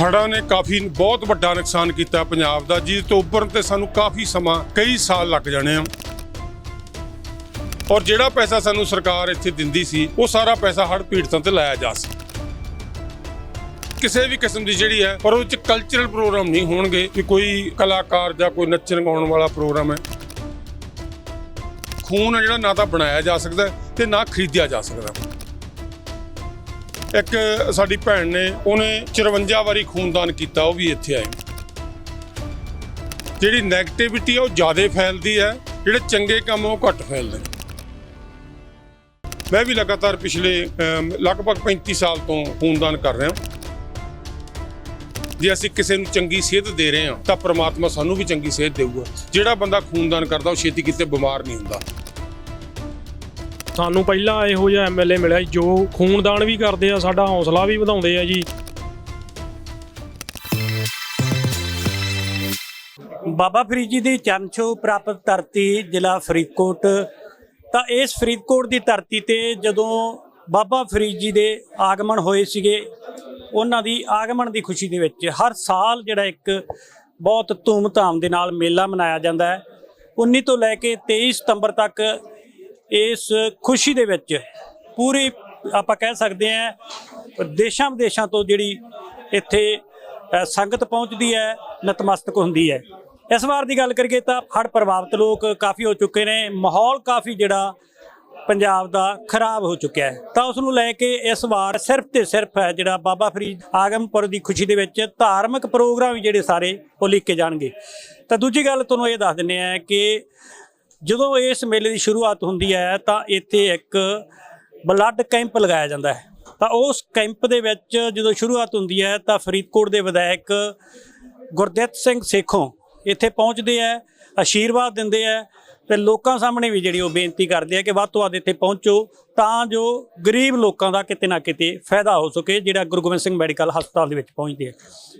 ਹੜ੍ਹਾਂ ਨੇ ਕਾਫੀ ਬਹੁਤ ਵੱਡਾ ਨੁਕਸਾਨ ਕੀਤਾ ਪੰਜਾਬ ਦਾ ਜਿਸ ਤੋਂ ਉੱਪਰਨ ਤੇ ਸਾਨੂੰ ਕਾਫੀ ਸਮਾਂ, ਕਈ ਸਾਲ ਲੱਗ ਜਾਣੇ ਆ। ਔਰ ਜਿਹੜਾ ਪੈਸਾ ਸਾਨੂੰ ਸਰਕਾਰ ਇੱਥੇ ਦਿੰਦੀ ਸੀ, ਉਹ ਸਾਰਾ ਪੈਸਾ ਹੜ੍ਹ ਪੀੜਤਾਂ ਤੇ ਲਾਇਆ ਜਾ ਸਕਦਾ ਕਿਸੇ ਵੀ ਕਿਸਮ ਦੀ ਜਿਹੜੀ ਹੈ, ਪਰ ਉਹ ਚ ਕਲਚਰਲ ਪ੍ਰੋਗਰਾਮ ਨਹੀਂ ਹੋਣਗੇ ਕਿ ਕੋਈ ਕਲਾਕਾਰ ਜਾਂ ਕੋਈ ਨੱਚਣ ਗਾਉਣ ਵਾਲਾ ਪ੍ਰੋਗਰਾਮ ਹੈ। ਖੂਨ ਹੈ ਜਿਹੜਾ ਨਾ ਤਾਂ ਬਣਾਇਆ ਜਾ ਸਕਦਾ ਹੈ ਤੇ ਨਾ ਖਰੀਦਿਆ ਜਾ ਸਕਦਾ। ਇੱਕ ਸਾਡੀ ਭੈਣ ਨੇ ਉਹਨੇ 54 ਵਾਰੀ ਖੂਨਦਾਨ ਕੀਤਾ, ਉਹ ਵੀ ਇੱਥੇ ਆਏ। ਜਿਹੜੀ 네ਗੇਟਿਵਿਟੀ ਆ, ਉਹ ਜ਼ਿਆਦਾ ਫੈਲਦੀ ਹੈ, ਜਿਹੜੇ ਚੰਗੇ ਕੰਮ ਉਹ ਘੱਟ ਫੈਲਦੇ ਨੇ। ਮੈਂ ਵੀ ਲਗਾਤਾਰ ਪਿਛਲੇ ਲਗਭਗ 35 ਸਾਲ ਤੋਂ ਖੂਨਦਾਨ ਕਰ ਰਿਹਾ ਜੇ ਅਸੀਂ ਕਿਸੇ ਨੂੰ ਚੰਗੀ ਸਿਹਤ ਦੇ ਰਹੇ ਹਾਂ, ਤਾਂ ਪ੍ਰਮਾਤਮਾ ਸਾਨੂੰ ਵੀ ਚੰਗੀ ਸਿਹਤ ਦੇਊਗਾ। ਜਿਹੜਾ ਬੰਦਾ ਖੂਨਦਾਨ ਕਰਦਾ, ਉਹ ਛੇਤੀ ਕਿਤੇ ਬਿਮਾਰ ਨਹੀਂ ਹੁੰਦਾ। ਸਾਨੂੰ ਪਹਿਲਾਂ ਇਹੋ ਜਿਹਾ ਐਮਐਲਏ ਮਿਲਿਆ ਜੋ ਖੂਨਦਾਨ ਵੀ ਕਰਦੇ ਆ, ਸਾਡਾ ਹੌਸਲਾ ਵੀ ਵਧਾਉਂਦੇ ਆ ਜੀ। ਬਾਬਾ ਫਰੀਦ ਜੀ ਦੀ ਚਰਨ ਛੋਹ ਪ੍ਰਾਪਤ ਧਰਤੀ ਜ਼ਿਲ੍ਹਾ ਫਰੀਦਕੋਟ। ਤਾਂ ਇਸ ਫਰੀਦਕੋਟ ਦੀ ਧਰਤੀ ਤੇ ਜਦੋਂ ਬਾਬਾ ਫਰੀਦ ਜੀ ਦੇ ਆਗਮਨ ਹੋਏ ਸੀਗੇ, ਉਹਨਾਂ ਦੀ ਆਗਮਨ ਦੀ ਖੁਸ਼ੀ ਦੇ ਵਿੱਚ ਹਰ ਸਾਲ ਜਿਹੜਾ ਇੱਕ ਬਹੁਤ ਧੂਮ-ਧਾਮ ਦੇ ਨਾਲ ਮੇਲਾ ਮਨਾਇਆ ਜਾਂਦਾ ਹੈ। 19 ਤੋਂ ਲੈ ਕੇ 23 ਸਤੰਬਰ ਤੱਕ ਇਸ ਖੁਸ਼ੀ ਦੇ ਵਿੱਚ ਪੂਰੀ ਆਪਾਂ ਕਹਿ ਸਕਦੇ ਹਾਂ ਦੇਸ਼ਾਂ ਵਿਦੇਸ਼ਾਂ ਤੋਂ ਜਿਹੜੀ ਇੱਥੇ ਸੰਗਤ ਪਹੁੰਚਦੀ ਹੈ, ਨਤਮਸਤਕ ਹੁੰਦੀ ਹੈ। ਇਸ ਵਾਰ ਦੀ ਗੱਲ ਕਰੀਏ ਤਾਂ ਹੜ੍ਹ ਪ੍ਰਭਾਵਿਤ ਲੋਕ ਕਾਫੀ ਹੋ ਚੁੱਕੇ ਨੇ, ਮਾਹੌਲ ਕਾਫੀ ਜਿਹੜਾ ਪੰਜਾਬ ਦਾ ਖਰਾਬ ਹੋ ਚੁੱਕਿਆ ਹੈ। ਤਾਂ ਉਸ ਨੂੰ ਲੈ ਕੇ ਇਸ ਵਾਰ ਸਿਰਫ ਤੇ ਸਿਰਫ ਜਿਹੜਾ ਬਾਬਾ ਫਰੀਦ ਆਗਮਪੁਰ ਦੀ ਖੁਸ਼ੀ ਦੇ ਵਿੱਚ ਧਾਰਮਿਕ ਪ੍ਰੋਗਰਾਮ ਜਿਹੜੇ ਸਾਰੇ ਉਹ ਲਿਖੇ ਜਾਣਗੇ। ਤਾਂ ਦੂਜੀ ਗੱਲ ਤੁਹਾਨੂੰ ਇਹ ਦੱਸ ਦਿੰਨੇ ਆ ਕਿ ਜਦੋਂ ਇਸ ਮੇਲੇ ਦੀ ਸ਼ੁਰੂਆਤ ਹੁੰਦੀ ਹੈ ਤਾਂ ਇੱਥੇ ਇੱਕ ਬਲੱਡ ਕੈਂਪ ਲਗਾਇਆ ਜਾਂਦਾ ਹੈ। ਤਾਂ ਉਸ ਕੈਂਪ ਦੇ ਵਿੱਚ ਜਦੋਂ ਸ਼ੁਰੂਆਤ ਹੁੰਦੀ ਹੈ ਤਾਂ ਫਰੀਦਕੋਟ ਦੇ ਵਿਧਾਇਕ ਗੁਰਦਿੱਤ ਸਿੰਘ ਸੇਖੋਂ ਇੱਥੇ ਪਹੁੰਚਦੇ ਆ ਆਸ਼ੀਰਵਾਦ ਦਿੰਦੇ ਆ ਤੇ ਲੋਕਾਂ ਸਾਹਮਣੇ ਵੀ ਜਿਹੜੀ ਉਹ ਬੇਨਤੀ ਕਰਦੇ ਆ ਕਿ ਵੱਧ ਤੋਂ ਵੱਧ ਇੱਥੇ ਪਹੁੰਚੋ ਤਾਂ ਜੋ ਗਰੀਬ ਲੋਕਾਂ ਦਾ ਕਿਤੇ ਨਾ ਕਿਤੇ ਫਾਇਦਾ ਹੋ ਸਕੇ, ਜਿਹੜਾ ਗੁਰੂ ਗੋਬਿੰਦ ਸਿੰਘ ਮੈਡੀਕਲ ਹਸਪਤਾਲ ਦੇ ਵਿੱਚ ਪਹੁੰਚਦੇ ਆ।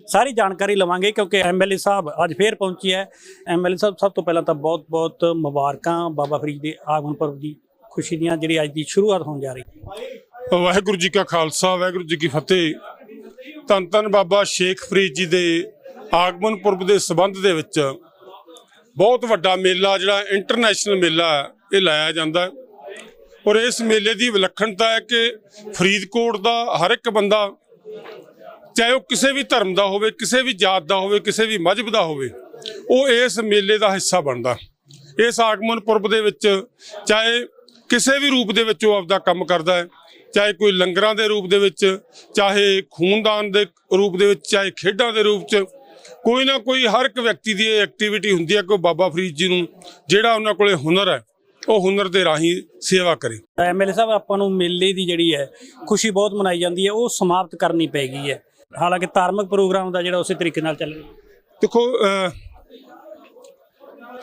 ਸਾਰੀ ਜਾਣਕਾਰੀ ਲਵਾਂਗੇ ਕਿਉਂਕਿ ਐਮਐਲਏ ਸਾਹਿਬ ਅੱਜ ਫੇਰ ਪਹੁੰਚੇ ਆ ਐਮਐਲਏ ਸਾਹਿਬ, ਸਭ ਤੋਂ ਪਹਿਲਾਂ ਤਾਂ ਬਹੁਤ ਬਹੁਤ ਮੁਬਾਰਕਾਂ ਬਾਬਾ ਫਰੀਦ ਦੇ ਆਗਮਨ ਪੁਰਬ ਦੀ ਖੁਸ਼ੀ ਦੀਆਂ, ਜਿਹੜੀ ਅੱਜ ਦੀ ਸ਼ੁਰੂਆਤ ਹੋਣ ਜਾ ਰਹੀ ਹੈ। ਵਾਹਿਗੁਰੂ ਜੀ ਕਾ ਖਾਲਸਾ, ਵਾਹਿਗੁਰੂ ਜੀ ਕੀ ਫਤਿਹ। ਧੰਨ ਧੰਨ ਬਾਬਾ ਸ਼ੇਖ ਫਰੀਦ ਜੀ ਦੇ ਆਗਮਨ ਪੁਰਬ ਦੇ ਸਬੰਧ ਦੇ ਵਿੱਚ ਬਹੁਤ ਵੱਡਾ ਮੇਲਾ ਜਿਹੜਾ ਇੰਟਰਨੈਸ਼ਨਲ ਮੇਲਾ ਹੈ, ਇਹ ਲਾਇਆ ਜਾਂਦਾ ਔਰ ਇਸ ਮੇਲੇ ਦੀ ਵਿਲੱਖਣਤਾ ਹੈ ਕਿ ਫਰੀਦਕੋਟ ਦਾ ਹਰ ਇੱਕ ਬੰਦਾ ਚਾਹੇ ਉਹ ਕਿਸੇ ਵੀ ਧਰਮ ਦਾ ਹੋਵੇ ਕਿਸੇ ਵੀ ਜਾਤ ਦਾ ਹੋਵੇ ਕਿਸੇ ਵੀ ਮਜ਼ਹਬ ਦਾ ਹੋਵੇ ਉਹ ਇਸ ਮੇਲੇ ਦਾ ਹਿੱਸਾ ਬਣਦਾ ਇਸ ਆਗਮਨ ਪੁਰਬ ਦੇ ਵਿੱਚ ਚਾਹੇ ਕਿਸੇ ਵੀ ਰੂਪ ਦੇ ਵਿੱਚ ਉਹ ਆਪਦਾ ਕੰਮ ਕਰਦਾ ਹੈ ਚਾਹੇ ਕੋਈ ਲੰਗਰਾਂ ਦੇ ਰੂਪ ਦੇ ਵਿੱਚ ਚਾਹੇ ਖੂਨਦਾਨ ਦੇ ਰੂਪ ਦੇ ਵਿੱਚ ਚਾਹੇ ਖੇਡਾਂ ਦੇ ਰੂਪ 'ਚ ਕੋਈ ਨਾ ਕੋਈ ਹਰ ਇੱਕ ਵਿਅਕਤੀ ਦੀ ਇਹ ਐਕਟੀਵਿਟੀ ਹੁੰਦੀ ਹੈ ਕਿ ਉਹ ਬਾਬਾ ਫਰੀਦ ਜੀ ਨੂੰ ਜਿਹੜਾ ਉਹਨਾਂ ਕੋਲੇ ਹੁਨਰ ਹੈ ਉਹ ਹੁਨਰ ਦੇ ਰਾਹੀਂ ਸੇਵਾ ਕਰੇ। ਐਮਐਲਏ ਸਾਹਿਬ ਆਪਾਂ ਨੂੰ ਮੇਲੇ ਦੀ ਜਿਹੜੀ ਹੈ ਖੁਸ਼ੀ ਬਹੁਤ ਮਨਾਈ ਜਾਂਦੀ ਹੈ ਉਹ ਸਮਾਪਤ ਕਰਨੀ ਪੈਗੀ ਹੈ। ਹਾਲਾਂਕਿ ਧਾਰਮਿਕ ਪ੍ਰੋਗਰਾਮ ਦਾ ਜਿਹੜਾ ਉਸੇ ਤਰੀਕੇ ਨਾਲ ਚੱਲ ਰਿਹਾ। ਦੇਖੋ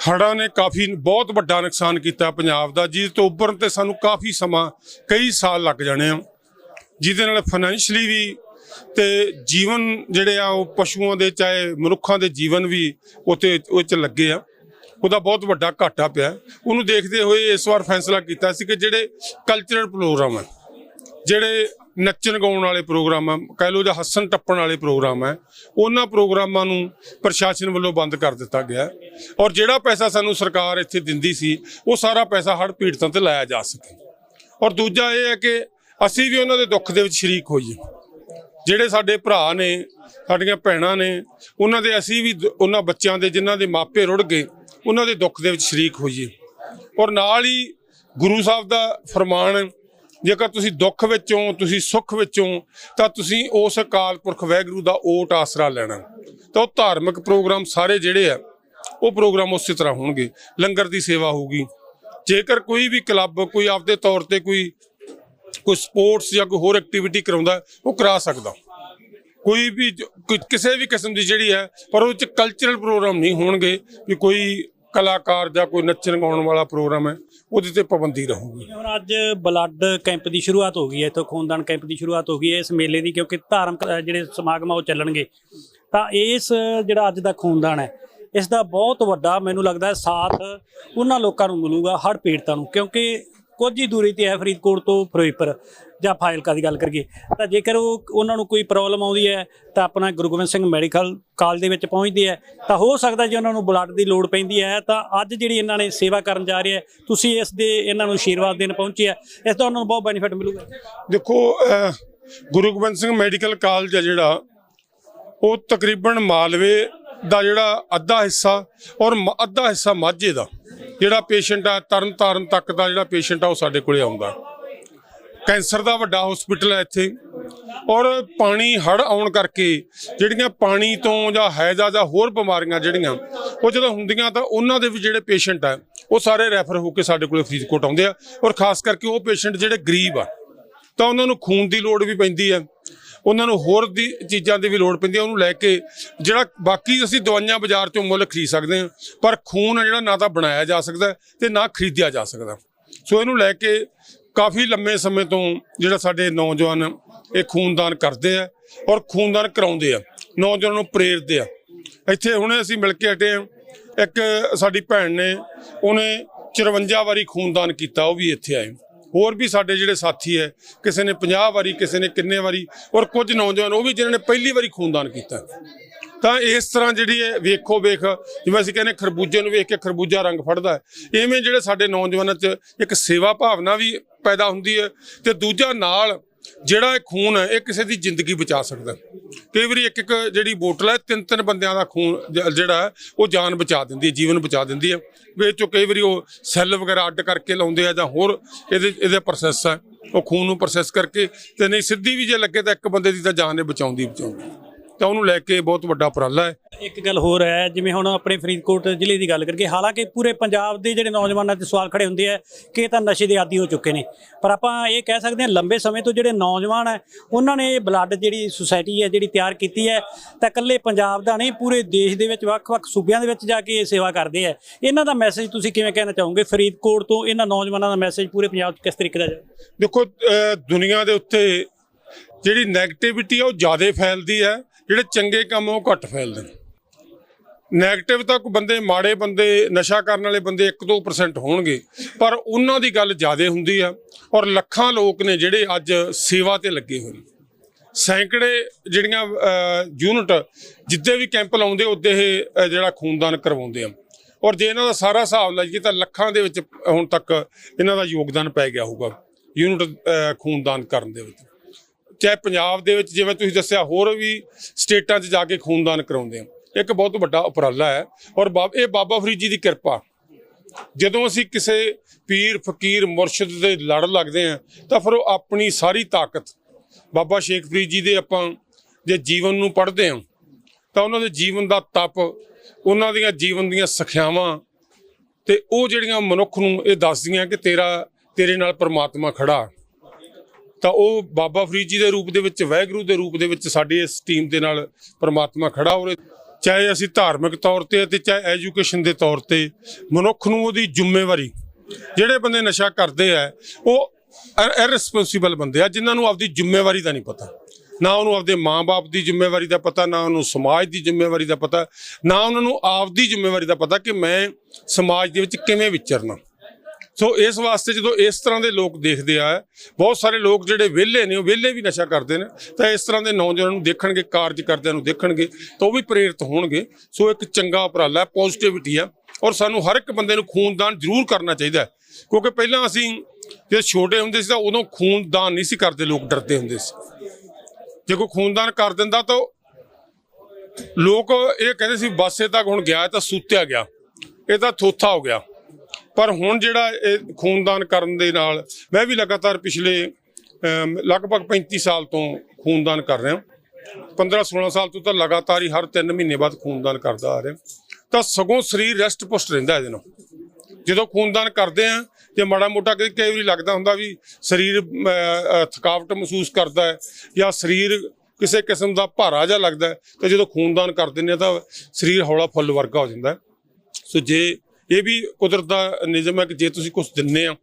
ਹੜ੍ਹਾਂ ਨੇ ਕਾਫੀ ਬਹੁਤ ਵੱਡਾ ਨੁਕਸਾਨ ਕੀਤਾ ਪੰਜਾਬ ਦਾ। ਜਿਸ ਤੋਂ ਉੱਪਰਨ ਤੇ ਸਾਨੂੰ ਕਾਫੀ ਸਮਾਂ ਕਈ ਸਾਲ ਲੱਗ ਜਾਣੇ ਆ। ਜਿਹਦੇ ਨਾਲ ਫਾਈਨੈਂਸ਼ਲੀ ਵੀ ਤੇ ਜੀਵਨ ਜਿਹੜੇ ਆ ਉਹ ਪਸ਼ੂਆਂ ਦੇ ਚਾਹੇ ਮਨੁੱਖਾਂ ਦੇ ਜੀਵਨ ਵੀ ਉਤੇ ਉਹ ਚ ਲੱਗੇ ਆ। ਉਹਦਾ ਬਹੁਤ ਵੱਡਾ ਘਾਟਾ ਪਿਆ। ਉਹਨੂੰ ਦੇਖਦੇ ਹੋਏ ਇਸ ਵਾਰ ਫੈਸਲਾ ਕੀਤਾ ਸੀ ਕਿ ਜਿਹੜੇ ਕਲਚਰਲ ਪ੍ਰੋਗਰਾਮ ਹੈ ਜਿਹੜੇ ਨੱਚਣ ਗਾਉਣ ਵਾਲੇ ਪ੍ਰੋਗਰਾਮ ਆ, ਕਹਿ ਲਓ ਜਾਂ ਹੱਸਣ ਟੱਪਣ ਵਾਲੇ ਪ੍ਰੋਗਰਾਮ ਹੈ ਉਹਨਾਂ ਪ੍ਰੋਗਰਾਮਾਂ ਨੂੰ ਪ੍ਰਸ਼ਾਸਨ ਵੱਲੋਂ ਬੰਦ ਕਰ ਦਿੱਤਾ ਗਿਆ। ਔਰ ਜਿਹੜਾ ਪੈਸਾ ਸਾਨੂੰ ਸਰਕਾਰ ਇੱਥੇ ਦਿੰਦੀ ਸੀ, ਉਹ ਸਾਰਾ ਪੈਸਾ ਹੜ੍ਹ ਪੀੜਤਾਂ ਤੇ ਲਾਇਆ ਜਾ ਸਕੇ। ਔਰ ਦੂਜਾ ਇਹ ਹੈ ਕਿ ਅਸੀਂ ਵੀ ਉਹਨਾਂ ਦੇ ਦੁੱਖ ਦੇ ਵਿੱਚ ਸ਼ਰੀਕ ਹੋਈਏ। ਜਿਹੜੇ ਸਾਡੇ ਭਰਾ ਨੇ, ਸਾਡੀਆਂ ਭੈਣਾਂ ਨੇ, ਉਹਨਾਂ ਦੇ ਅਸੀਂ ਵੀ ਉਹਨਾਂ ਬੱਚਿਆਂ ਦੇ ਜਿਨ੍ਹਾਂ ਦੇ ਮਾਪੇ ਰੁੜ ਗਏ, ਉਹਨਾਂ ਦੇ ਦੁੱਖ ਦੇ ਵਿੱਚ ਸ਼ਰੀਕ ਹੋਈਏ। ਔਰ ਨਾਲ ਹੀ ਗੁਰੂ ਸਾਹਿਬ ਦਾ ਫਰਮਾਨ, ਜੇਕਰ ਤੁਸੀਂ ਦੁੱਖ ਵਿੱਚੋਂ, ਤੁਸੀਂ ਸੁੱਖ ਵਿੱਚੋਂ, ਤਾਂ ਤੁਸੀਂ ਉਸ ਅਕਾਲ ਪੁਰਖ ਵਾਹਿਗੁਰੂ ਦਾ ਓਟ ਆਸਰਾ ਲੈਣਾ। ਤਾਂ ਉਹ ਧਾਰਮਿਕ ਪ੍ਰੋਗਰਾਮ ਸਾਰੇ ਜਿਹੜੇ ਆ, ਉਹ ਪ੍ਰੋਗਰਾਮ ਉਸੇ ਤਰ੍ਹਾਂ ਹੋਣਗੇ। ਲੰਗਰ ਦੀ ਸੇਵਾ ਹੋਊਗੀ। ਜੇਕਰ ਕੋਈ ਵੀ ਕਲੱਬ, ਕੋਈ ਆਪਦੇ ਤੌਰ ਤੇ ਕੋਈ ਕੋਈ ਸਪੋਰਟਸ ਜਾਂ ਕੋਈ ਹੋਰ ਐਕਟੀਵਿਟੀ ਕਰਾਉਂਦਾ, ਉਹ ਕਰਾ ਸਕਦਾ। ਕੋਈ ਵੀ ਕਿਸੇ ਵੀ ਕਿਸਮ ਦੀ ਜਿਹੜੀ ਹੈ, ਪਰ ਉਹ ਚ ਕਲਚਰਲ ਪ੍ਰੋਗਰਾਮ ਨਹੀਂ ਹੋਣਗੇ ਵੀ ਕੋਈ ਕਲਾਕਾਰ ਜਾਂ ਕੋਈ ਨੱਚਣ ਗਾਉਣ ਵਾਲਾ ਪ੍ਰੋਗਰਾਮ ਹੈ, ਉਹਦੇ ਤੇ ਪਾਬੰਦੀ ਰਹੂਗੀ। ਹੁਣ ਅੱਜ ਬਲੱਡ ਕੈਂਪ ਦੀ ਸ਼ੁਰੂਆਤ ਹੋ ਗਈ ਹੈ, ਇੱਥੋਂ ਖੂਨਦਾਨ ਕੈਂਪ ਦੀ ਸ਼ੁਰੂਆਤ ਹੋ ਗਈ ਹੈ ਇਸ ਮੇਲੇ ਦੀ, ਕਿਉਂਕਿ ਧਾਰਮਿਕ ਜਿਹੜੇ ਸਮਾਗਮ ਆ ਉਹ ਚੱਲਣਗੇ। ਤਾਂ ਇਸ, ਜਿਹੜਾ ਅੱਜ ਦਾ ਖੂਨਦਾਨ ਹੈ, ਇਸ ਦਾ ਬਹੁਤ ਵੱਡਾ ਮੈਨੂੰ ਲੱਗਦਾ ਹੈ ਸਾਥ ਉਹਨਾਂ ਲੋਕਾਂ ਨੂੰ ਮਿਲੂਗਾ ਹੜ੍ਹ ਪੀੜਤਾਂ ਨੂੰ, ਕਿਉਂਕਿ ਕੁਝ ਹੀ ਦੂਰੀ ਤੇ ਹੈ ਫਰੀਦਕੋਟ ਤੋਂ ਫਿਰੋਜ਼ਪੁਰ, ਜਾਂ ਫਾਜ਼ਿਲਕਾ ਦੀ ਗੱਲ ਕਰੀਏ। ਤਾਂ ਜੇਕਰ ਉਹ ਉਹਨਾਂ ਨੂੰ ਕੋਈ ਪ੍ਰੋਬਲਮ ਆਉਂਦੀ ਹੈ, ਤਾਂ ਆਪਣਾ ਗੁਰੂ ਗੋਬਿੰਦ ਸਿੰਘ ਮੈਡੀਕਲ ਕਾਲਜ ਦੇ ਵਿੱਚ ਪਹੁੰਚਦੇ ਹੈ। ਤਾਂ ਹੋ ਸਕਦਾ ਜੇ ਉਹਨਾਂ ਨੂੰ ਬਲੱਡ ਦੀ ਲੋੜ ਪੈਂਦੀ ਹੈ, ਤਾਂ ਅੱਜ ਜਿਹੜੀ ਇਹਨਾਂ ਨੇ ਸੇਵਾ ਕਰਨ ਜਾ ਰਹੇ ਹੈ, ਤੁਸੀਂ ਇਸ ਦੇ ਇਹਨਾਂ ਨੂੰ ਆਸ਼ੀਰਵਾਦ ਦੇਣ ਪਹੁੰਚੇ ਹੈ। ਇਸ ਦਾ ਉਹਨਾਂ ਨੂੰ ਬਹੁਤ ਬੈਨੀਫਿਟ ਮਿਲੂਗਾ। ਦੇਖੋ ਗੁਰੂ ਗੋਬਿੰਦ ਸਿੰਘ ਮੈਡੀਕਲ ਕਾਲਜ ਹੈ ਜਿਹੜਾ, ਉਹ ਤਕਰੀਬਨ ਮਾਲਵੇ ਦਾ ਜਿਹੜਾ ਅੱਧਾ ਹਿੱਸਾ ਔਰ ਮ- ਅੱਧਾ ਹਿੱਸਾ ਮਾਝੇ ਦਾ। ਜਿਹੜਾ ਪੇਸ਼ੈਂਟ ਆ ਤਰਨ ਤਾਰਨ ਤੱਕ ਦਾ ਜਿਹੜਾ ਪੇਸ਼ੈਂਟ ਆ, ਉਹ ਸਾਡੇ ਕੋਲੇ ਆਉਂਦਾ। ਕੈਂਸਰ ਦਾ ਵੱਡਾ ਹਸਪੀਟਲ ਹੈ ਇੱਥੇ। ਔਰ ਪਾਣੀ ਹੜ ਆਉਣ ਕਰਕੇ ਜਿਹੜੀਆਂ ਪਾਣੀ ਤੋਂ ਜਾਂ ਹੈਜ਼ਾ ਜਾਂ ਹੋਰ ਬਿਮਾਰੀਆਂ ਜਿਹੜੀਆਂ, ਉਹ ਜਦੋਂ ਹੁੰਦੀਆਂ ਤਾਂ ਉਹਨਾਂ ਦੇ ਵੀ ਜਿਹੜੇ ਪੇਸ਼ੈਂਟ ਆ, ਉਹ ਸਾਰੇ ਰੈਫਰ ਹੋ ਕੇ ਸਾਡੇ ਕੋਲੇ ਫਰੀਦਕੋਟ ਆਉਂਦੇ ਆ। ਔਰ ਖਾਸ ਕਰਕੇ ਉਹ ਪੇਸ਼ੈਂਟ ਜਿਹੜੇ ਗਰੀਬ ਆ, ਤਾਂ ਉਹਨਾਂ ਨੂੰ ਖੂਨ ਦੀ ਲੋੜ ਵੀ ਪੈਂਦੀ ਹੈ ਉਹਨਾਂ ਨੂੰ ਹੋਰ ਦੀ ਚੀਜ਼ਾਂ ਦੀ ਵੀ ਲੋੜ ਪੈਂਦੀ ਹੈ ਉਹਨੂੰ ਲੈ ਕੇ ਜਿਹੜਾ ਬਾਕੀ ਅਸੀਂ ਦਵਾਈਆਂ ਬਾਜ਼ਾਰ ਚੋਂ ਮੁੱਲ ਖਰੀਦ ਸਕਦੇ ਹਾਂ, ਪਰ ਖੂਨ ਆ ਜਿਹੜਾ ਨਾ ਤਾਂ ਬਣਾਇਆ ਜਾ ਸਕਦਾ ਹੈ ਤੇ ਨਾ ਖਰੀਦਿਆ ਜਾ ਸਕਦਾ। ਸੋ ਇਹਨੂੰ ਲੈ ਕੇ ਕਾਫੀ ਲੰਮੇ ਸਮੇਂ ਤੋਂ ਜਿਹੜਾ ਸਾਡੇ ਨੌਜਵਾਨ ਇਹ ਖੂਨਦਾਨ ਕਰਦੇ ਆ ਔਰ ਖੂਨਦਾਨ ਕਰਾਉਂਦੇ ਆ, ਨੌਜਵਾਨਾਂ ਨੂੰ ਪ੍ਰੇਰਦੇ ਆ। ਇੱਥੇ ਹੁਣੇ ਅਸੀਂ ਮਿਲ ਕੇ ਹਟੇ ਆ ਇੱਕ ਸਾਡੀ ਭੈਣ ਨੇ, ਉਹਨੇ 54 ਵਾਰੀ ਖੂਨਦਾਨ ਕੀਤਾ, ਉਹ ਵੀ ਇੱਥੇ ਆਏ ਹੋਰ ਵੀ ਸਾਡੇ ਜਿਹੜੇ ਸਾਥੀ ਹੈ ਕਿਸੇ ਨੇ 50 ਵਾਰੀ, ਕਿਸੇ ਨੇ ਕਿੰਨੇ ਵਾਰੀ ਔਰ ਕੁਝ ਨੌਜਵਾਨ ਉਹ ਵੀ ਜਿਨ੍ਹਾਂ ਨੇ ਪਹਿਲੀ ਵਾਰੀ ਖੂਨਦਾਨ ਕੀਤਾ। ਤਾਂ ਇਸ ਤਰ੍ਹਾਂ ਜਿਹੜੀ ਹੈ ਵੇਖੋ ਵੇਖ, ਜਿਵੇਂ ਅਸੀਂ ਕਹਿੰਦੇ ਖਰਬੂਜੇ ਨੂੰ ਵੇਖ ਕੇ ਖਰਬੂਜਾ ਰੰਗ ਫੜਦਾ ਹੈ ਇਵੇਂ ਜਿਹੜੇ ਸਾਡੇ ਨੌਜਵਾਨਾਂ 'ਚ ਇੱਕ ਸੇਵਾ ਭਾਵਨਾ ਵੀ ਪੈਦਾ ਹੁੰਦੀ ਹੈ ਤੇ ਦੂਜਾ ਨਾਲ ਜਿਹੜਾ ਇਹ ਖੂਨ ਹੈ, ਇਹ ਕਿਸੇ ਦੀ ਜ਼ਿੰਦਗੀ ਬਚਾ ਸਕਦਾ ਕਈ ਵਾਰੀ ਇੱਕ ਇੱਕ ਜਿਹੜੀ ਬੋਤਲ ਹੈ ਤਿੰਨ ਤਿੰਨ ਬੰਦਿਆਂ ਦਾ ਖੂਨ ਜਿਹੜਾ ਹੈ, ਉਹ ਜਾਨ ਬਚਾ ਦਿੰਦੀ ਹੈ, ਜੀਵਨ ਬਚਾ ਦਿੰਦੀ ਹੈ। ਵਿੱਚ ਚੋਂ ਕਈ ਵਾਰੀ ਉਹ ਸੈੱਲ ਵਗੈਰਾ ਅੱਡ ਕਰਕੇ ਲਾਉਂਦੇ ਆ ਜਾਂ ਹੋਰ ਇਹਦੇ ਇਹਦੇ ਪ੍ਰੋਸੈਸ ਹੈ। ਉਹ ਖੂਨ ਨੂੰ ਪ੍ਰੋਸੈਸ ਕਰਕੇ ਤੇ ਨਹੀਂ, ਸਿੱਧੀ ਵੀ ਜੇ ਲੱਗੇ ਤਾਂ ਇੱਕ ਬੰਦੇ ਦੀ ਤਾਂ ਜਾਨ ਇਹ ਬਚਾਉਂਦੀ ਬਚਾਉਂਦੀ ਤਾਂ ਉਹਨੂੰ ਲੈ ਕੇ ਬਹੁਤ ਵੱਡਾ ਉਪਰਾਲਾ ਹੈ। ਇੱਕ ਗੱਲ ਹੋਰ ਹੈ ਜਿਵੇਂ ਹੁਣ ਆਪਣੇ ਫਰੀਦਕੋਟ ਜ਼ਿਲ੍ਹੇ ਦੀ ਗੱਲ ਕਰਕੇ ਹਾਲਾਂਕਿ ਪੂਰੇ ਪੰਜਾਬ ਦੇ ਜਿਹੜੇ ਨੌਜਵਾਨਾਂ 'ਚ ਸਵਾਲ ਖੜੇ ਹੁੰਦੇ ਆ ਕਿ ਇਹ ਤਾਂ ਨਸ਼ੇ ਦੇ ਆਦੀ ਹੋ ਚੁੱਕੇ ਨੇ। ਪਰ ਆਪਾਂ ਇਹ ਕਹਿ ਸਕਦੇ ਹਾਂ ਲੰਬੇ ਸਮੇਂ ਤੋਂ ਜਿਹੜੇ ਨੌਜਵਾਨ ਹੈ ਉਹਨਾਂ ਨੇ ਬਲੱਡ ਜਿਹੜੀ ਸੁਸਾਇਟੀ ਹੈ ਜਿਹੜੀ ਤਿਆਰ ਕੀਤੀ ਹੈ ਤਾਂ ਇਕੱਲੇ ਪੰਜਾਬ ਦਾ ਨਹੀਂ ਪੂਰੇ ਦੇਸ਼ ਦੇ ਵਿੱਚ ਵੱਖ-ਵੱਖ ਸੂਬਿਆਂ ਦੇ ਵਿੱਚ ਜਾ ਕੇ ਇਹ ਸੇਵਾ ਕਰਦੇ ਆ। ਇਹਨਾਂ ਦਾ ਮੈਸੇਜ ਤੁਸੀਂ ਕਿਵੇਂ ਕਹਿਣਾ ਚਾਹੋਗੇ? ਫਰੀਦਕੋਟ ਤੋਂ ਇਹਨਾਂ ਨੌਜਵਾਨਾਂ ਦਾ ਮੈਸੇਜ ਪੂਰੇ ਪੰਜਾਬ 'ਚ ਕਿਸ ਤਰੀਕੇ ਦਾ ਜਾਵੇ ਦੇਖੋ ਦੁਨੀਆ ਦੇ ਉੱਤੇ ਜਿਹੜੀ 네ਗੇਟਿਵਿਟੀ ਹੈ ਉਹ ਜ਼ਿਆਦਾ ਫੈਲਦੀ ਹੈ। ਜਿਹੜੇ ਚੰਗੇ ਕੰਮ ਆ, ਉਹ ਘੱਟ ਫੈਲਦੇ ਨੇ। ਨੈਗੇਟਿਵ ਤਾਂ ਕੋਈ ਬੰਦੇ, ਮਾੜੇ ਬੰਦੇ, ਨਸ਼ਾ ਕਰਨ ਵਾਲੇ ਬੰਦੇ 1-2% ਹੋਣਗੇ, ਪਰ ਉਹਨਾਂ ਦੀ ਗੱਲ ਜ਼ਿਆਦਾ ਹੁੰਦੀ ਆ ਔਰ ਲੱਖਾਂ ਲੋਕ ਨੇ ਜਿਹੜੇ ਅੱਜ ਸੇਵਾ ਤੇ ਲੱਗੇ ਹੋਏ ਨੇ। ਸੈਂਕੜੇ ਜਿਹੜੀਆਂ ਯੂਨਿਟ ਜਿੱਦੇ ਵੀ ਕੈਂਪ ਲਾਉਂਦੇ, ਉੱਦੇ ਇਹ ਜਿਹੜਾ ਖੂਨਦਾਨ ਕਰਵਾਉਂਦੇ ਆ। ਔਰ ਜੇ ਇਹਨਾਂ ਦਾ ਸਾਰਾ ਹਿਸਾਬ ਲਾਈਏ ਤਾਂ ਲੱਖਾਂ ਦੇ ਵਿੱਚ ਹੁਣ ਤੱਕ ਇਹਨਾਂ ਦਾ ਯੋਗਦਾਨ ਪੈ ਗਿਆ ਹੋਊਗਾ ਯੂਨਿਟ ਖੂਨਦਾਨ ਕਰਨ ਦੇ ਵਿੱਚ। ਚਾਹੇ ਪੰਜਾਬ ਦੇ ਵਿੱਚ ਜਿਵੇਂ ਤੁਸੀਂ ਦੱਸਿਆ, ਹੋਰ ਵੀ ਸਟੇਟਾਂ 'ਚ ਜਾ ਕੇ ਖੂਨਦਾਨ ਕਰਾਉਂਦੇ ਆ। ਇੱਕ ਬਹੁਤ ਵੱਡਾ ਉਪਰਾਲਾ ਹੈ ਔਰ ਬਾਬ- ਇਹ ਬਾਬਾ ਫਰੀਦ ਜੀ ਦੀ ਕਿਰਪਾ। ਜਦੋਂ ਅਸੀਂ ਕਿਸੇ ਪੀਰ, ਫਕੀਰ, ਮੁਰਸ਼ਿਦ ਦੇ ਲੜ ਲੱਗਦੇ ਆ, ਤਾਂ ਫਿਰ ਉਹ ਆਪਣੀ ਸਾਰੀ ਤਾਕਤ, ਬਾਬਾ ਸ਼ੇਖ ਫਰੀਦ ਜੀ ਦੇ ਆਪਾਂ ਜੇ ਜੀਵਨ ਨੂੰ ਪੜ੍ਹਦੇ ਹਾਂ, ਤਾਂ ਉਹਨਾਂ ਦੇ ਜੀਵਨ ਦਾ ਤਪ, ਉਹਨਾਂ ਦੀਆਂ ਜੀਵਨ ਦੀਆਂ ਸਿੱਖਿਆਵਾਂ ਤੇ ਉਹ ਜਿਹੜੀਆਂ ਮਨੁੱਖ ਨੂੰ ਇਹ ਦੱਸਦੀਆਂ ਕਿ ਤੇਰਾ, ਤੇਰੇ ਨਾਲ ਪਰਮਾਤਮਾ ਖੜਾ। ਤਾਂ ਉਹ ਬਾਬਾ ਫਰੀਦ ਜੀ ਦੇ ਰੂਪ ਦੇ ਵਿੱਚ, ਵਾਹਿਗੁਰੂ ਦੇ ਰੂਪ ਦੇ ਵਿੱਚ ਸਾਡੀ ਇਸ ਟੀਮ ਦੇ ਨਾਲ ਪਰਮਾਤਮਾ ਖੜਾ ਹੋਵੇ ਚਾਹੇ ਅਸੀਂ ਧਾਰਮਿਕ ਤੌਰ ਤੇ ਅਤੇ ਚਾਹੇ ਐਜੂਕੇਸ਼ਨ ਦੇ ਤੌਰ ਤੇ ਮਨੁੱਖ ਨੂੰ ਉਹਦੀ ਜ਼ਿੰਮੇਵਾਰੀ, ਜਿਹੜੇ ਬੰਦੇ ਨਸ਼ਾ ਕਰਦੇ ਆ, ਉਹ ਇਰਰਿਸਪੌਂਸੀਬਲ ਬੰਦੇ ਆ, ਜਿਨ੍ਹਾਂ ਨੂੰ ਆਪਦੀ ਜ਼ਿੰਮੇਵਾਰੀ ਦਾ ਨਹੀਂ ਪਤਾ। ਨਾ ਉਹਨੂੰ ਆਪਦੇ ਮਾਂ-ਬਾਪ ਦੀ ਜ਼ਿੰਮੇਵਾਰੀ ਦਾ ਪਤਾ, ਨਾ ਉਹਨੂੰ ਸਮਾਜ ਦੀ ਜ਼ਿੰਮੇਵਾਰੀ ਦਾ ਪਤਾ, ਨਾ ਉਹਨਾਂ ਨੂੰ ਆਪਦੀ ਜ਼ਿੰਮੇਵਾਰੀ ਦਾ ਪਤਾ ਕਿ ਮੈਂ ਸਮਾਜ ਦੇ ਵਿੱਚ ਕਿਵੇਂ ਵਿਚਰਨਾ। ਸੋ ਇਸ ਵਾਸਤੇ ਜਦੋਂ ਇਸ ਤਰ੍ਹਾਂ ਦੇ ਲੋਕ ਦੇਖਦੇ ਆ, ਬਹੁਤ ਸਾਰੇ ਲੋਕ ਜਿਹੜੇ ਵਿਹਲੇ ਨੇ, ਉਹ ਵਿਹਲੇ ਵੀ ਨਸ਼ਾ ਕਰਦੇ ਨੇ, ਤਾਂ ਇਸ ਤਰ੍ਹਾਂ ਦੇ ਨੌਜਵਾਨਾਂ ਨੂੰ ਦੇਖਣਗੇ, ਕਾਰਜ ਕਰਦਿਆਂ ਨੂੰ ਦੇਖਣਗੇ, ਤਾਂ ਉਹ ਵੀ ਪ੍ਰੇਰਿਤ ਹੋਣਗੇ। ਸੋ ਇੱਕ ਚੰਗਾ ਉਪਰਾਲਾ ਹੈ ਪੋਜ਼ਿਟਿਵਿਟੀ ਆ ਔਰ ਸਾਨੂੰ ਹਰ ਇੱਕ ਬੰਦੇ ਨੂੰ ਖੂਨਦਾਨ ਜ਼ਰੂਰ ਕਰਨਾ ਚਾਹੀਦਾ ਕਿਉਂਕਿ ਪਹਿਲਾਂ ਅਸੀਂ ਜੇ ਛੋਟੇ ਹੁੰਦੇ ਸੀ ਤਾਂ ਉਦੋਂ ਖੂਨਦਾਨ ਨਹੀਂ ਸੀ ਕਰਦੇ, ਲੋਕ ਡਰਦੇ ਹੁੰਦੇ ਸੀ। ਜੇ ਕੋਈ ਖੂਨਦਾਨ ਕਰ ਦਿੰਦਾ ਤਾਂ ਲੋਕ ਇਹ ਕਹਿੰਦੇ ਸੀ, ਬਾਸੇ ਤੱਕ ਹੁਣ ਗਿਆ ਤਾਂ ਸੂਤਿਆ ਗਿਆ, ਇਹ ਤਾਂ ਥੋਥਾ ਹੋ ਗਿਆ। ਪਰ ਹੁਣ ਜਿਹੜਾ ਇਹ ਖੂਨਦਾਨ ਕਰਨ ਦੇ ਨਾਲ ਮੈਂ ਵੀ ਲਗਾਤਾਰ ਪਿਛਲੇ ਲਗਭਗ 35 ਸਾਲ ਤੋਂ ਖੂਨਦਾਨ ਕਰ ਰਿਹਾ 15 16 ਸਾਲ ਤੋਂ ਤਾਂ ਲਗਾਤਾਰ ਹੀ ਹਰ 3 ਮਹੀਨੇ ਬਾਅਦ ਖੂਨਦਾਨ ਕਰਦਾ ਆ ਰਿਹਾ। ਤਾਂ ਸਗੋਂ ਸਰੀਰ ਰੈਸਟ ਪੁਸ਼ਟ ਰਹਿੰਦਾ ਇਹਦੇ ਨਾਲ। ਜਦੋਂ ਖੂਨਦਾਨ ਕਰਦੇ ਆ ਜੇ ਮਾੜਾ ਮੋਟਾ ਕਈ ਕਈ ਵਾਰੀ ਲੱਗਦਾ ਹੁੰਦਾ ਵੀ ਸਰੀਰ ਥਕਾਵਟ ਮਹਿਸੂਸ ਕਰਦਾ ਹੈ ਜਾਂ ਸਰੀਰ ਕਿਸੇ ਕਿਸਮ ਦਾ ਭਾਰਾ ਜਿਹਾ ਲੱਗਦਾ ਹੈ, ਤੇ ਜਦੋਂ ਖੂਨਦਾਨ ਕਰ ਦਿੰਦੇ ਆ ਤਾਂ ਸਰੀਰ ਹੌਲਾ ਫੁੱਲ ਵਰਗਾ ਹੋ ਜਾਂਦਾ ਸੋ ਜੇ ਇਹ ਵੀ ਕੁਦਰਤ ਦਾ ਨਿਯਮ ਹੈ ਕਿ ਜੇ ਤੁਸੀਂ ਕੁਝ ਦਿੰਨੇ ਆ,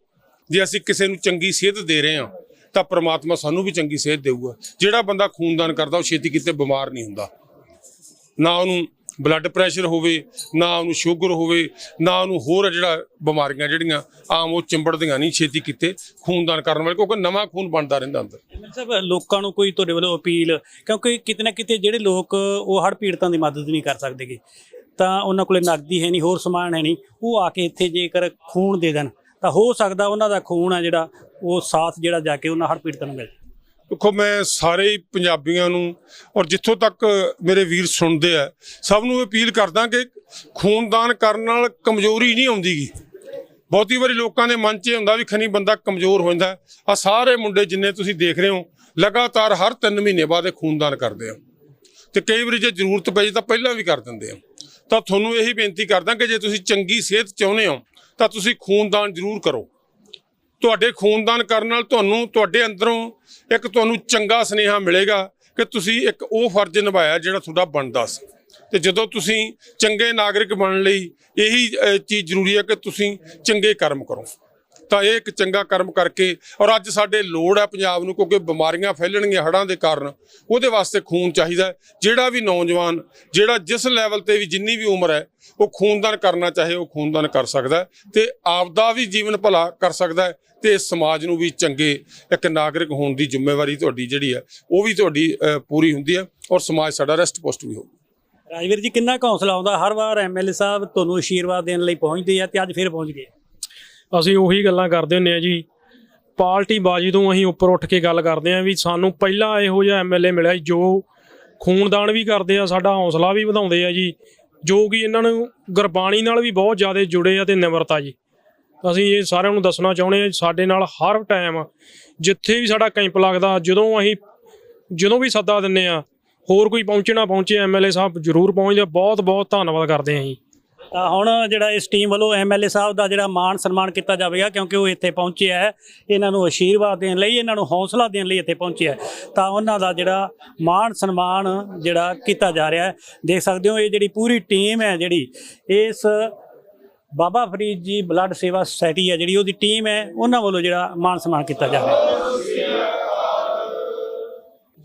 ਜੇ ਅਸੀਂ ਕਿਸੇ ਨੂੰ ਚੰਗੀ ਸਿਹਤ ਦੇ ਰਹੇ ਆ, ਤਾਂ ਪ੍ਰਮਾਤਮਾ ਸਾਨੂੰ ਵੀ ਚੰਗੀ ਸਿਹਤ ਦੇਊਗਾ। ਜਿਹੜਾ ਬੰਦਾ ਖੂਨਦਾਨ ਕਰਦਾ, ਉਹ ਛੇਤੀ ਕਿਤੇ ਬਿਮਾਰ ਨਹੀਂ ਹੁੰਦਾ। ਨਾ ਉਹਨੂੰ ਬਲੱਡ ਪ੍ਰੈਸ਼ਰ ਹੋਵੇ, ਨਾ ਉਹਨੂੰ ਸ਼ੂਗਰ ਹੋਵੇ, ਨਾ ਉਹਨੂੰ ਹੋਰ ਜਿਹੜਾ ਬਿਮਾਰੀਆਂ ਜਿਹੜੀਆਂ, ਆਮ ਉਹ ਚਿੰਬੜਦੀਆਂ ਨਹੀਂ ਛੇਤੀ ਕੀਤੇ ਖੂਨਦਾਨ ਕਰਨ ਵਾਲੇ, ਕਿਉਂਕਿ ਨਵਾਂ ਖੂਨ ਬਣਦਾ ਰਹਿੰਦਾ ਅੰਦਰ। ਸਾਹਿਬ, ਲੋਕਾਂ ਨੂੰ ਕੋਈ ਤੁਹਾਡੇ ਵੱਲੋਂ ਅਪੀਲ, ਕਿਉਂਕਿ ਕਿਤੇ ਨਾ ਕਿਤੇ ਜਿਹੜੇ ਲੋਕ ਉਹ ਹੜ੍ਹ ਪੀੜਤਾਂ ਦੀ ਮਦਦ ਨਹੀਂ ਕਰ ਸਕਦੇਗੇ ਤਾਂ ਉਹਨਾਂ ਕੋਲੇ ਨਕਦੀ ਹੈ ਨਹੀਂ, ਹੋਰ ਸਮਾਨ ਹੈ ਨਹੀਂ। ਉਹ ਆ ਕੇ ਇੱਥੇ ਜੇਕਰ ਖੂਨ ਦੇ ਦੇਣ, ਤਾਂ ਹੋ ਸਕਦਾ ਉਹਨਾਂ ਦਾ ਖੂਨ ਆ ਜਿਹੜਾ, ਉਹ ਸਾਥ ਜਿਹੜਾ ਜਾ ਕੇ ਉਹਨਾਂ ਹਰ ਪੀੜਤਾਂ ਨੂੰ ਮਿਲ ਜਾਏ। ਦੇਖੋ, ਮੈਂ ਸਾਰੇ ਪੰਜਾਬੀਆਂ ਨੂੰ ਔਰ ਜਿੱਥੋਂ ਤੱਕ ਮੇਰੇ ਵੀਰ ਸੁਣਦੇ ਆ, ਸਭ ਨੂੰ ਅਪੀਲ ਕਰਦਾ ਕਿ ਖੂਨਦਾਨ ਕਰਨ ਨਾਲ ਕਮਜ਼ੋਰੀ ਨਹੀਂ ਆਉਂਦੀਗੀ ਬਹੁਤੀ ਵਾਰੀ ਲੋਕਾਂ ਦੇ ਮਨ 'ਚ ਇਹ ਹੁੰਦਾ ਵੀ ਖਨੀ ਬੰਦਾ ਕਮਜ਼ੋਰ ਹੋ ਜਾਂਦਾ। ਆ ਸਾਰੇ ਮੁੰਡੇ ਜਿੰਨੇ ਤੁਸੀਂ ਦੇਖ ਰਹੇ ਹੋ, ਲਗਾਤਾਰ ਹਰ 3 ਮਹੀਨੇ ਬਾਅਦ ਇਹ ਖੂਨਦਾਨ ਕਰਦੇ ਆ। ਤੇ ਕਈ ਵਾਰੀ ਜੇ ਜ਼ਰੂਰਤ ਪਈ ਤਾਂ ਪਹਿਲਾਂ ਵੀ ਕਰ ਦਿੰਦੇ ਆ। ਤਾਂ ਤੁਹਾਨੂੰ ਇਹੀ ਬੇਨਤੀ ਕਰਦਾ ਕਿ ਜੇ ਤੁਸੀਂ ਚੰਗੀ ਸਿਹਤ ਚਾਹੁੰਦੇ ਹੋ, ਤਾਂ ਤੁਸੀਂ ਖੂਨਦਾਨ ਜ਼ਰੂਰ ਕਰੋ। ਤੁਹਾਡੇ ਖੂਨਦਾਨ ਕਰਨ ਨਾਲ ਤੁਹਾਨੂੰ, ਤੁਹਾਡੇ ਅੰਦਰੋਂ ਇੱਕ ਤੁਹਾਨੂੰ ਚੰਗਾ ਸੁਨੇਹਾ ਮਿਲੇਗਾ ਕਿ ਤੁਸੀਂ ਇੱਕ ਉਹ ਫਰਜ਼ ਨਿਭਾਇਆ ਜਿਹੜਾ ਤੁਹਾਡਾ ਬਣਦਾ ਸੀ। ਤੇ ਜਦੋਂ ਤੁਸੀਂ ਚੰਗੇ ਨਾਗਰਿਕ ਬਣਨ ਲਈ ਇਹੀ ਚੀਜ਼ ਜ਼ਰੂਰੀ ਹੈ ਕਿ ਤੁਸੀਂ ਚੰਗੇ ਕਰਮ ਕਰੋ। ਤਾਂ ਇਹ ਇੱਕ ਚੰਗਾ ਕਰਮ ਕਰਕੇ ਔਰ ਅੱਜ ਸਾਡੇ ਲੋੜ ਹੈ ਪੰਜਾਬ ਨੂੰ ਕਿਉਂਕਿ ਬਿਮਾਰੀਆਂ ਫੈਲਣਗੀਆਂ ਹੜ੍ਹਾਂ ਦੇ ਕਾਰਨ, ਉਹਦੇ ਵਾਸਤੇ ਖੂਨ ਚਾਹੀਦਾ ਜਿਹੜਾ ਵੀ ਨੌਜਵਾਨ, ਜਿਹੜਾ ਜਿਸ ਲੈਵਲ ਤੇ ਵੀ ਜਿੰਨੀ ਵੀ ਉਮਰ ਹੈ, ਉਹ ਖੂਨਦਾਨ ਕਰਨਾ ਚਾਹੇ ਉਹ ਖੂਨਦਾਨ ਕਰ ਸਕਦਾ ਹੈ ਤੇ ਆਪਦਾ ਵੀ ਜੀਵਨ ਭਲਾ ਕਰ ਸਕਦਾ ਹੈ ਤੇ ਸਮਾਜ ਨੂੰ ਵੀ ਚੰਗੇ ਇੱਕ ਨਾਗਰਿਕ ਹੋਣ ਦੀ ਜ਼ਿੰਮੇਵਾਰੀ ਤੁਹਾਡੀ ਜਿਹੜੀ ਹੈ, ਉਹ ਵੀ ਤੁਹਾਡੀ ਪੂਰੀ ਹੁੰਦੀ ਹੈ ਔਰ ਸਮਾਜ ਸਾਡਾ ਰੈਸਟ ਪੋਸਟ ਵੀ ਹੋਊ ਰਾਜਵੀਰ ਜੀ, ਕਿੰਨਾ ਕੁ ਹੌਸਲਾ ਆਉਂਦਾ? ਹਰ ਵਾਰ ਐਮਐਲਏ ਸਾਹਿਬ ਤੁਹਾਨੂੰ ਆਸ਼ੀਰਵਾਦ ਦੇਣ ਲਈ ਪਹੁੰਚਦੇ ਆ ਤੇ ਅੱਜ ਫਿਰ ਪਹੁੰਚ ਗਏ। ਅਸੀਂ ਉਹੀ ਗੱਲਾਂ ਕਰਦੇ ਹੁੰਨੇ ਆ ਜੀ। ਪਾਰਟੀ ਬਾਜੀ ਤੋਂ ਅਸੀਂ ਉੱਪਰ ਉੱਠ ਕੇ ਗੱਲ ਕਰਦੇ ਆ ਵੀ ਸਾਨੂੰ ਪਹਿਲਾਂ ਇਹੋ ਜਿਹਾ ਐਮਐਲਏ ਮਿਲਿਆ ਜੀ, ਜੋ ਖੂਨਦਾਨ ਵੀ ਕਰਦੇ ਆ, ਸਾਡਾ ਹੌਸਲਾ ਵੀ ਵਧਾਉਂਦੇ ਆ ਜੀ, ਜੋ ਕਿ ਇਹਨਾਂ ਨੂੰ ਗੁਰਬਾਣੀ ਨਾਲ ਵੀ ਬਹੁਤ ਜ਼ਿਆਦਾ ਜੁੜੇ ਆ ਤੇ ਨਿਮਰਤਾ ਜੀ। ਅਸੀਂ ਇਹ ਸਾਰਿਆਂ ਨੂੰ ਦੱਸਣਾ ਚਾਹੁੰਦੇ ਆ ਸਾਡੇ ਨਾਲ ਹਰ ਟਾਈਮ ਜਿੱਥੇ ਵੀ ਸਾਡਾ ਕੈਂਪ ਲੱਗਦਾ, ਜਦੋਂ ਅਸੀਂ, ਜਦੋਂ ਵੀ ਸੱਦਾ ਦਿੰਨੇ ਆ ਹੋਰ ਕੋਈ ਪਹੁੰਚੇ ਨਾ ਪਹੁੰਚੇ ਐਮਐਲਏ ਸਾਹਿਬ ਜ਼ਰੂਰ ਪਹੁੰਚਦੇ ਆ। ਬਹੁਤ ਬਹੁਤ ਧੰਨਵਾਦ ਕਰਦੇ ਆ ਜੀ। ਤਾਂ ਹੁਣ ਜਿਹੜਾ ਇਸ ਟੀਮ ਵੱਲੋਂ ਐਮਐਲਏ ਸਾਹਿਬ ਦਾ ਜਿਹੜਾ ਮਾਣ ਸਨਮਾਨ ਕੀਤਾ ਜਾਵੇਗਾ, ਕਿਉਂਕਿ ਉਹ ਇੱਥੇ ਪਹੁੰਚੇ ਹੈ, ਇਹਨਾਂ ਨੂੰ ਆਸ਼ੀਰਵਾਦ ਦੇਣ ਲਈ, ਇਹਨਾਂ ਨੂੰ ਹੌਸਲਾ ਦੇਣ ਲਈ ਇੱਥੇ ਪਹੁੰਚੇ ਹੈ। ਤਾਂ ਉਹਨਾਂ ਦਾ ਜਿਹੜਾ ਮਾਣ ਸਨਮਾਨ ਜਿਹੜਾ ਕੀਤਾ ਜਾ ਰਿਹਾ ਹੈ, ਦੇਖ ਸਕਦੇ ਹੋ ਇਹ ਜਿਹੜੀ ਪੂਰੀ ਟੀਮ ਹੈ ਜਿਹੜੀ, ਇਸ ਬਾਬਾ ਫਰੀਦ ਜੀ ਬਲੱਡ ਸੇਵਾ ਸੁਸਾਇਟੀ ਹੈ ਜਿਹੜੀ, ਉਹਦੀ ਟੀਮ ਹੈ, ਉਹਨਾਂ ਵੱਲੋਂ ਜਿਹੜਾ ਮਾਣ ਸਨਮਾਨ ਕੀਤਾ ਜਾ ਰਿਹਾ ਹੈ।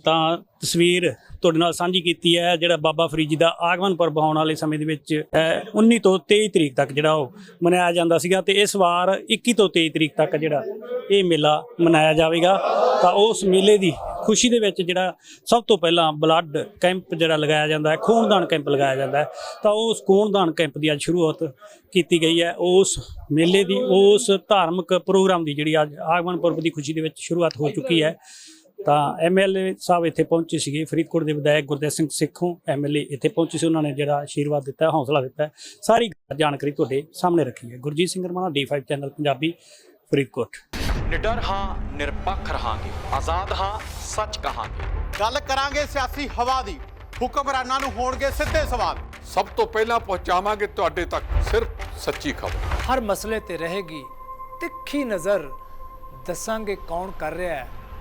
ਤਾਂ ਤਸਵੀਰ ਤੁਹਾਡੇ ਨਾਲ ਸਾਂਝੀ ਕੀਤੀ ਹੈ, ਜਿਹੜਾ ਬਾਬਾ ਫਰੀਦ ਜੀ ਦਾ ਆਗਮਨ ਪੁਰਬ ਆਉਣ ਵਾਲੇ ਸਮੇਂ ਦੇ ਵਿੱਚ ਹੈ 19 ਤੋਂ 23 ਤਰੀਕ ਤੱਕ ਜਿਹੜਾ ਉਹ ਮਨਾਇਆ ਜਾਂਦਾ ਸੀਗਾ ਤੇ ਇਸ ਵਾਰ 21 ਤੋਂ 23 ਤਰੀਕ ਤੱਕ ਜਿਹੜਾ ਇਹ ਮੇਲਾ ਮਨਾਇਆ ਜਾਵੇਗਾ। ਤਾਂ ਉਸ ਮੇਲੇ ਦੀ ਖੁਸ਼ੀ ਦੇ ਵਿੱਚ ਜਿਹੜਾ ਸਭ ਤੋਂ ਪਹਿਲਾਂ ਬਲੱਡ ਕੈਂਪ ਜਿਹੜਾ ਲਗਾਇਆ ਜਾਂਦਾ ਹੈ, ਖੂਨਦਾਨ ਕੈਂਪ ਲਗਾਇਆ ਜਾਂਦਾ ਹੈ। ਤਾਂ ਉਸ ਖੂਨਦਾਨ ਕੈਂਪ ਦੀ ਅੱਜ ਸ਼ੁਰੂਆਤ ਕੀਤੀ ਗਈ ਹੈ। ਉਸ ਮੇਲੇ ਦੀ, ਉਸ ਧਾਰਮਿਕ ਪ੍ਰੋਗਰਾਮ ਦੀ ਜਿਹੜੀ ਅੱਜ ਆਗਮਨ ਪੁਰਬ ਦੀ ਖੁਸ਼ੀ ਦੇ ਵਿੱਚ ਸ਼ੁਰੂਆਤ ਹੋ ਚੁੱਕੀ ਹੈ। ਤਾਂ ਐਮਐਲਏ ਸਾਹਿਬ ਇੱਥੇ ਪਹੁੰਚੇ ਸੀਗੇ ਫਰੀਦਕੋਟ ਦੇ ਵਿਧਾਇਕ ਗੁਰਦੇਵ ਸਿੰਘ ਸਿੱਖੋਂ ਐਮਐਲਏ ਇੱਥੇ ਪਹੁੰਚੇ ਸੀ ਉਹਨਾਂ ਨੇ ਜਿਹੜਾ ਆਸ਼ੀਰਵਾਦ ਦਿੱਤਾ ਹੌਸਲਾ ਦਿੱਤਾ ਸਾਰੀ ਜਾਣਕਾਰੀ ਤੁਹਾਡੇ ਸਾਹਮਣੇ ਰੱਖੀ ਹੈ। Gurjeet Singh Ramana D5 channel Punjabi Faridkot. ਨਿਡਰ ਹਾਂ ਨਿਰਪੱਖ ਰਹਾਂਗੇ। ਆਜ਼ਾਦ ਹਾਂ ਸੱਚ ਕਹਾਂਗੇ। ਗੱਲ ਕਰਾਂਗੇ ਸਿਆਸੀ ਹਵਾ ਦੀ। ਹੁਕਮਰਾਨਾਂ ਨੂੰ ਹੋਣਗੇ ਸਿੱਧੇ ਸਵਾਲ। ਸਭ ਤੋਂ ਪਹਿਲਾਂ ਪਹੁੰਚਾਵਾਂਗੇ ਤੁਹਾਡੇ ਤੱਕ ਸਿਰਫ ਸੱਚੀ ਖਬਰ। ਹਰ ਮਸਲੇ ਤੇ ਰਹੇਗੀ ਤਿੱਖੀ ਨਜ਼ਰ। ਦੱਸਾਂਗੇ ਕੌਣ ਕਰ ਰਿਹਾ ਹੈ।